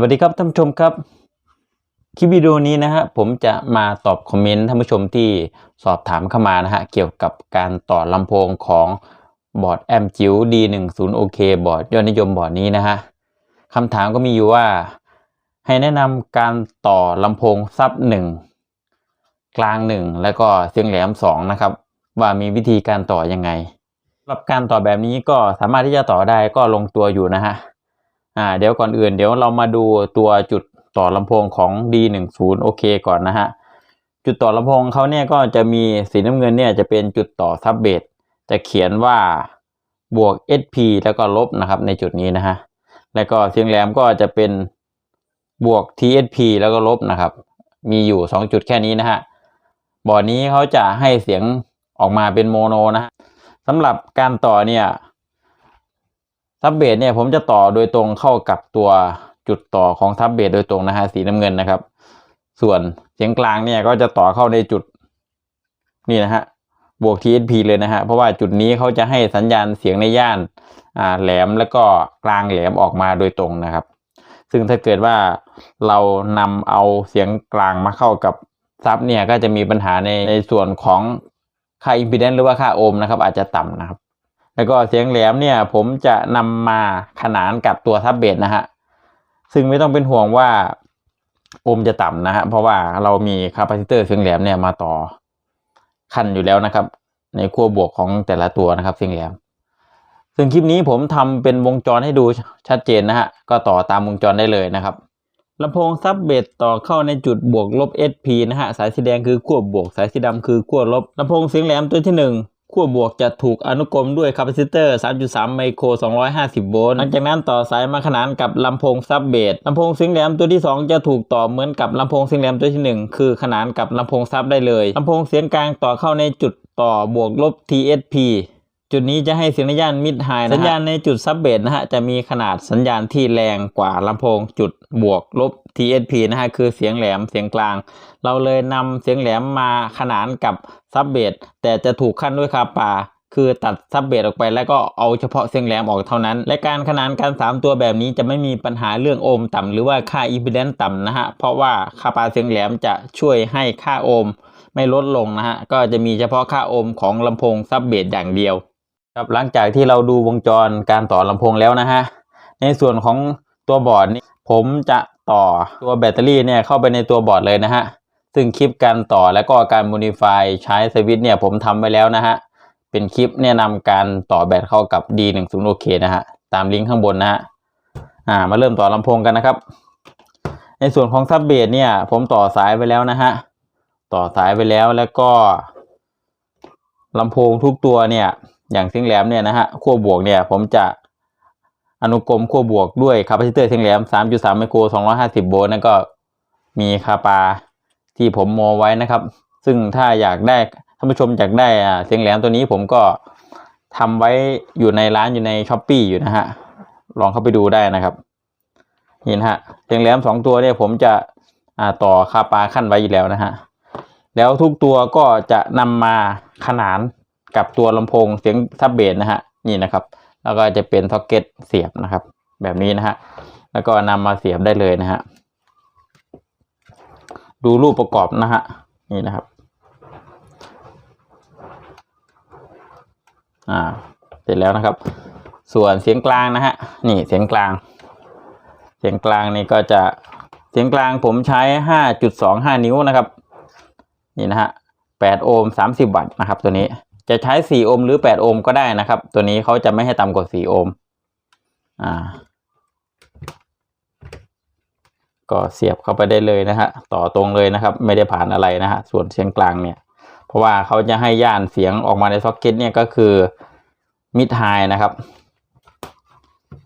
วัสดีครับท่านผู้ชมครับ คลิปวิดีโอนี้นะฮะผมจะมาตอบคอมเมนต์ท่านผู้ชมที่สอบถามเข้ามานะฮะเกี่ยวกับการต่อลำโพงของบอร์ดแอมจิ๋ว D10 OK บอร์ดยอดนิยมบอร์ดนี้นะฮะคำถามก็มีอยู่ว่า ให้แนะนำการต่อลำโพงซับหนึ่งกลางหนึ่งแล้วก็เสียงแหลมสองนะครับ ว่ามีวิธีการต่อยังไงสำหรับการต่อแบบนี้ก็สามารถที่จะต่อได้ก็ลงตัวอยู่นะฮะ อ่าเดี๋ยวก่อนอื่นเดี๋ยวเรามาดูตัวจุดต่อลำโพงของ D10 โอเคก่อนนะฮะจุดต่อลำโพงเขาเนี่ยก็จะมีสีน้ำเงินเนี่ยจะเป็นจุดต่อซับเบสจะเขียนว่าบวก SP แล้วก็ลบนะครับในจุดนี้นะฮะแล้วก็เสียงแหลมก็จะเป็นบวก TSP แล้วก็ลบนะครับ มีอยู่ 2 จุดแค่นี้นะฮะบอร์ดนี้เขาจะให้เสียงออกมาเป็นโมโนนะฮะสำหรับการต่อเนี่ย ซับเบสเนี่ยผมจะต่อโดยตรงเข้ากับตัวจุดต่อของซับเบสโดยตรงนะฮะสีน้ำเงินนะครับ ส่วนเสียงกลางเนี่ยก็จะต่อเข้าในจุดนี่นะฮะบวก TSP เลยนะฮะเพราะว่าจุดนี้เขาจะให้สัญญาณเสียงในย่านอ่าแหลมแล้วก็กลางแหลมออกมาโดยตรงนะครับ ซึ่งถ้าเกิดว่าเรานำเอาเสียงกลางมาเข้ากับซับเนี่ยก็จะมีปัญหาในในส่วนของค่าอิมพีแดนซ์หรือว่าค่าโอห์มนะครับอาจจะต่ำนะครับ แล้วก็เสียงแหลมเนี่ยผมจะนำมาขนานกับตัวทับเบสนะฮะ ซึ่งไม่ต้องเป็นห่วงว่าโอมจะต่ำนะฮะ เพราะว่าเรามีคาปาซิเตอร์เสียงแหลมเนี่ยมาต่อขั้นอยู่แล้วนะครับ ในขั้วบวกของแต่ละตัวนะครับเสียงแหลม ซึ่งคลิปนี้ผมทำเป็นวงจรให้ดูชัดเจนนะฮะ ก็ต่อตามวงจรได้เลยนะครับลำโพงซับเบสต่อเข้าในจุดบวกลบ SP นะฮะ สายสีแดงคือขั้วบวก สายสีดำคือขั้วลบลำโพงเสียงแหลมตัวที่หนึ่ง ขั้วบวกจะถูกอนุกรมด้วยคาปาซิเตอร์ 3.3 ไมโคร 250 โวลต์หลังจากนั้นต่อสายมาขนานกับลำโพงซับเบสลำโพงเสียงแหลมตัวที่ 2 จะถูกต่อเหมือนกับลำโพงเสียงแหลมตัวที่ 1 คือขนานกับลำโพงซับได้เลยลำโพงเสียงกลางต่อเข้าในจุดต่อบวกลบ TSP จุดนี้จะให้สียงในย่านมิดไฮนะสัญญาณในจุดซับเบสนะฮะจะมีขนาดสัญญาณที่แรงกว่าลำโพงจุดบวกลบ TSP นะฮะคือเสียงแหลมเสียงกลาง เราเลยนำเสียงแหลมมาขนานกับซับเบสแต่จะถูกขั้นด้วยคาปาคือตัดซับเบสออกไปแล้วก็เอาเฉพาะเสียงแหลมออกเท่านั้น และการขนานกัน 3 ตัวแบบนี้จะไม่มีปัญหาเรื่องโอห์มต่ำหรือว่าค่าอิมพีแดนซ์ต่ำนะฮะ เพราะว่าคาปาเสียงแหลมจะช่วยให้ค่าโอห์มไม่ลดลงนะฮะ ก็จะมีเฉพาะค่าโอห์มของลำโพงซับเบสอย่างเดียว ครับหลังจากที่เราดูวงจรการต่อลำโพงแล้วนะฮะในส่วนของตัวบอร์ดนี่ผมจะต่อตัวแบตเตอรี่เนี่ยเข้าไปในตัวบอร์ดเลยนะฮะซึ่งคลิปการต่อแล้วก็การ modify ใช้สวิตช์เนี่ยผมทำไว้แล้วนะฮะเป็นคลิปแนะนำการต่อแบตเข้ากับ D10 OK นะฮะตามลิงก์ข้างบนนะฮะอ่ามาเริ่มต่อลำโพงกันนะครับ ในส่วนของซับเบสเนี่ยผมต่อสายไปแล้วนะฮะต่อสายไปแล้วแล้วก็ลำโพงทุกตัวเนี่ย อย่างเสียงแหลมเนี่ยนะฮะขั้วบวกเนี่ยผมจะอนุกรมขั้วบวกด้วยคาปาซิเตอร์เสียงแหลม 3.3 ไมโคร 250 โวลต์นั่นก็มีคาปาที่ผมโมไว้นะครับ ซึ่งถ้าอยากได้ท่านผู้ชมอยากได้อ่าเสียงแหลมตัวนี้ผมก็ทำไว้อยู่ในร้านอยู่ในช้อปปีอยู่นะฮะลองเข้าไปดูได้นะครับเห็นฮะเสียงแหลมสองตัวเนี่ยผมจะต่อคาปาขั้นไว้อยู่แล้วนะฮะแล้วทุกตัวก็จะนำมาขนาน กับตัวลำโพงเสียงซับเบสนะฮะนี่นะครับ แล้วก็จะเป็นซ็อกเก็ตเสียบนะครับ แบบนี้นะฮะแล้วก็นำมาเสียบได้เลยนะฮะดูรูปประกอบนะฮะนี่นะครับอ่าเสร็จแล้วนะครับ ส่วนเสียงกลางนะฮะนี่เสียงกลาง เสียงกลางนี่ก็จะเสียงกลางผมใช้ห้าจุดสองห้านิ้วนะครับ นี่นะฮะแปดโอห์มสามสิบวัตต์นะครับตัวนี้ จะใช้สี่โอห์มหรือแปดโอห์มก็ได้นะครับ ตัวนี้เขาจะไม่ให้ต่ำกว่าสี่โอห์มอ่า ก็เสียบเข้าไปได้เลยนะฮะต่อตรงเลยนะครับ ไม่ได้ผ่านอะไรนะฮะส่วนเสียงกลางเนี่ย เพราะว่าเขาจะให้ย่านเสียงออกมาในซ็อกเก็ตเนี่ยก็คือมิดไฮนะครับ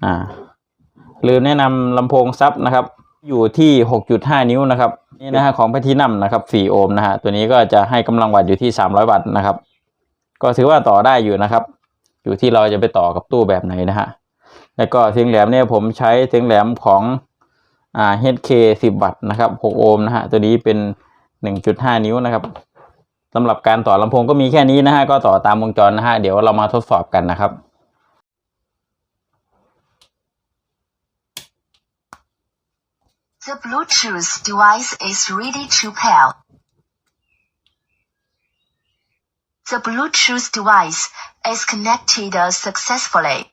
อ่าลืมแนะนำลำโพงซับนะครับ อยู่ที่ 6.5 นิ้วนะครับนี่นะฮะของแพทินัมนะครับ 4 โอห์มนะฮะตัวนี้ก็จะให้กำลังวัตต์อยู่ที่ 300 วัตต์นะครับ ก็ถือว่าต่อได้อยู่นะครับ อยู่ที่เราจะไปต่อกับตู้แบบไหนนะฮะแล้วก็เสียงแหลมเนี่ยผมใช้เสียงแหลมของอ่า HK 10วัตต์นะครับ6โอห์มนะฮะตัวนี้เป็น 1.5 นิ้วนะครับสำหรับการต่อลำโพงก็มีแค่นี้นะฮะก็ต่อตามวงจรนะฮะเดี๋ยวเรามาทดสอบกันนะครับ The Bluetooth device is ready to pair. The Bluetooth device is connected successfully.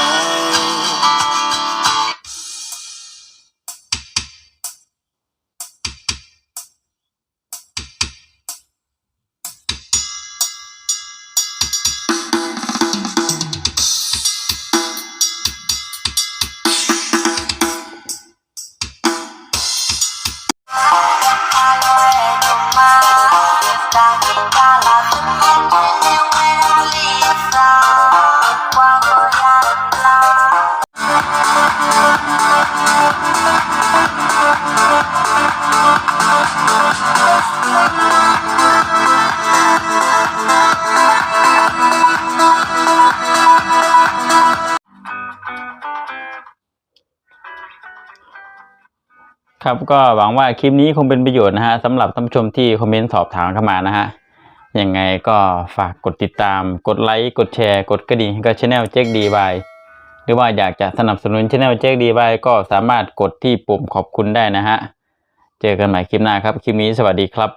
ครับก็หวังว่าคลิปนี้คงเป็นประโยชน์นะฮะสำหรับท่านผู้ชมที่คอมเมนต์สอบถามเข้ามานะฮะยังไงก็ฝากกดติดตาม กดไลค์ กดแชร์ กดกระดิ่งก็ช anel เจ๊กดีบายหรือว่าอยากจะสนับสนุนช anel เจ๊กดีบายก็สามารถกดที่ปุ่มขอบคุณได้นะฮะ เจอกันใหม่คลิปหน้าครับ คลิปนี้สวัสดีครับ